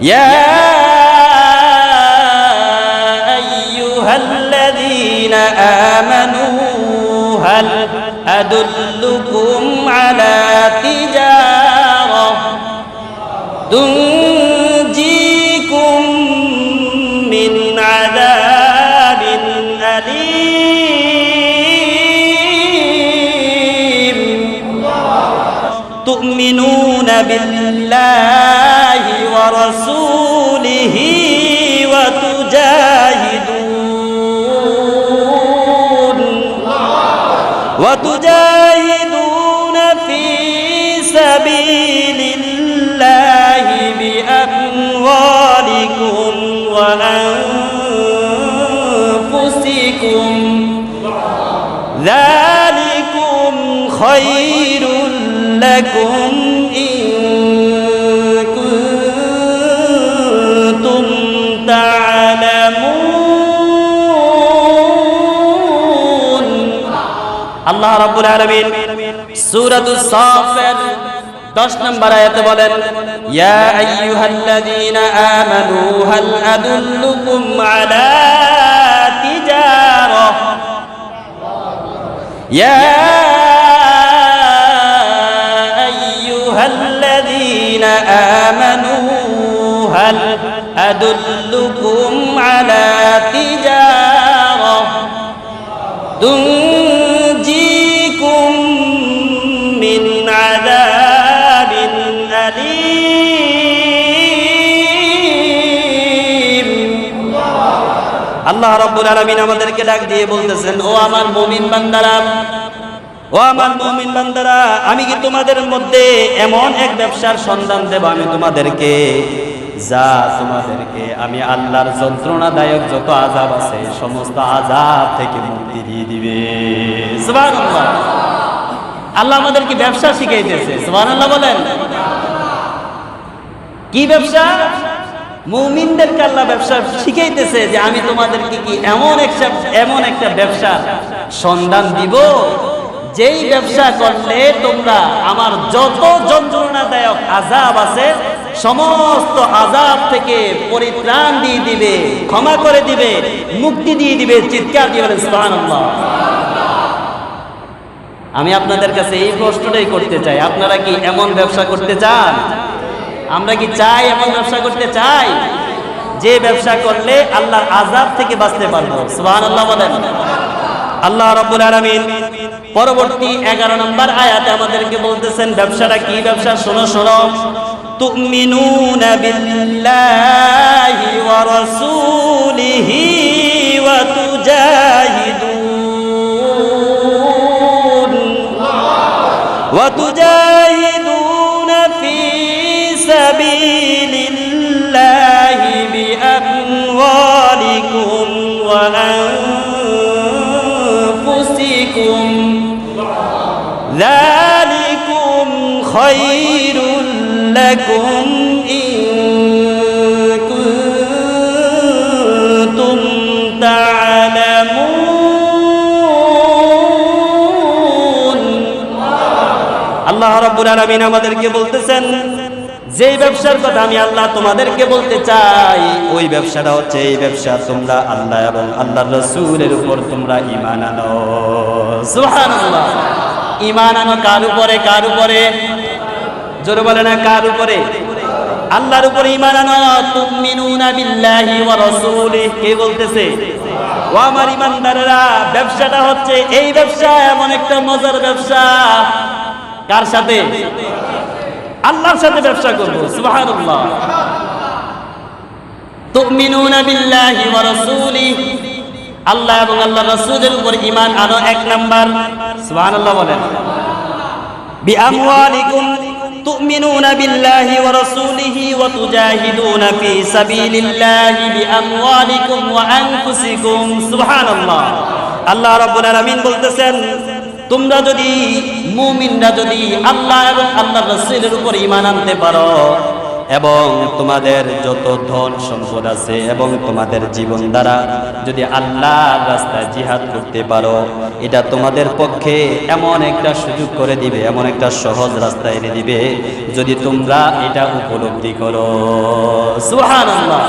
يا أيها الذين آمنوا هل أدلكم على تجارة تنجيكم من عذاب أليم تؤمنون بالله ورسوله وتجاهدون. وتجاهدون في سبيل الله بأموالكم وأنفسكم. ذلكم خير لكم. আল্লাহ রাব্বুল আলামিন সূরাতুস সাফের 10 নম্বর আয়াতে বলেন ইয়া আইয়ুহাল্লাযীনা আমানু হাল আদুল্লুকুম আলা তিজারা ইয়া আইয়ুহাল্লাযীনা আমানু হাল আদুল্লুকুম আলা তিজারা আল্লাহ রাব্বুল আলামিন আমাদেরকে ডাক দিয়ে বলতেছেন, ও আমার মুমিন বান্দারা, ও আমার মুমিন বান্দারা, আমি কি তোমাদের মধ্যে এমন এক ব্যবসার সন্ধান দেব? আমি তোমাদেরকে, যা তোমাদেরকে, আমি আল্লাহর যন্ত্রণাদায়ক যত আজাব আছে, সমস্ত আজাব থেকে মুক্তি দিয়ে দিবে। আল্লাহ আমাদেরকে ব্যবসা শিখাইতেছে, সুবহানাল্লাহ বলেন। কি ব্যবসা? মুমিনদেরকে আল্লাহ ব্যবসা শিখাইতেছে যে আমি তোমাদেরকে কি এমন একটা এমন একটা ব্যবসা সন্ধান দিব। যেই ব্যবসা করলে তোমরা আমার যত যন্ত্রণাদায়ক আজাব আছে, সমস্ত আজাব থেকে পরিত্রাণ দিয়ে দিবে, ক্ষমা করে দিবে, মুক্তি দিয়ে দিবে, চিৎকার দিয়ে বলেন আমি আপনাদের কাছে এই প্রশ্নটাই করতে চাই। আপনারা কি এমন ব্যবসা করতে চান? আমরা কি চাই এমন ব্যবসা করতে চাই? যে ব্যবসা করলে আল্লাহর আজাব থেকে বাঁচতে পারব। সুবহানাল্লাহ বলেন। আল্লাহ রাব্বুল আলামিন পরবর্তী 11 নম্বর আয়াতে আমাদেরকে বলতেছেন, ব্যবসাটা কি ব্যবসা? শোনো শোনো। তুমিনুনা সাবিলিল্লাহি বিআমওয়ালিকুম ওয়া أنفسكم ذلكم خير لكم إن كنتم تعلمون আল্লাহ রাব্বুল আলামিন আমাদেরকে বলতেছেন যেই ব্যবসার কথা আমি আল্লাহ তোমাদেরকে বলতে চাই, ওই ব্যবসাটা হচ্ছে এই ব্যবসা, তোমরা আল্লাহ এবং আল্লাহর রসুলের উপর তোমরা ইমান আনো। ইমান আনো কার উপরে কার উপরে? জোরে বলে না, কার উপরে? আল্লাহর উপরে ইমান আনো। রাসূলিহি। কে বলতেছে? ও আমার ইমানদারেরা ব্যবসাটা হচ্ছে এই ব্যবসা, এমন একটা মজার ব্যবসা। কার সাথে? আল্লাহর সাথে ব্যবসা করব। সুবহানাল্লাহ। তুমিনুনা বিল্লাহি ওয়া রাসূলিহি আল্লাহ এবং আল্লাহ রাসূলের উপর ঈমান আনো এক নাম্বার। সুবহানাল্লাহ বলেন। বিআমওয়ালিকুম তুমিনুনা বিল্লাহি ওয়া রাসূলিহি ওয়া তুজাহিদুনা ফি সাবিলিল্লাহি বিআমওয়ালিকুম ওয়া আনফুসিকুম। সুবহানাল্লাহ। আল্লাহ রাব্বুল আলামিন বলতেছেন তোমরা যদি মুমিনরা যদি আল্লাহ এবং আল্লাহ রসুলের উপর ইমান আনতে পারো, এবং তোমাদের যত ধন সম্পদ আছে এবং তোমাদের জীবন দ্বারা যদি আল্লাহর রাস্তায় জিহাদ করতে পারো, এটা তোমাদের পক্ষে এমন একটা সুযোগ করে দিবে, এমন একটা সহজ রাস্তা এনে দিবে যদি তোমরা এটা উপলব্ধি করো। সুবহানাল্লাহ।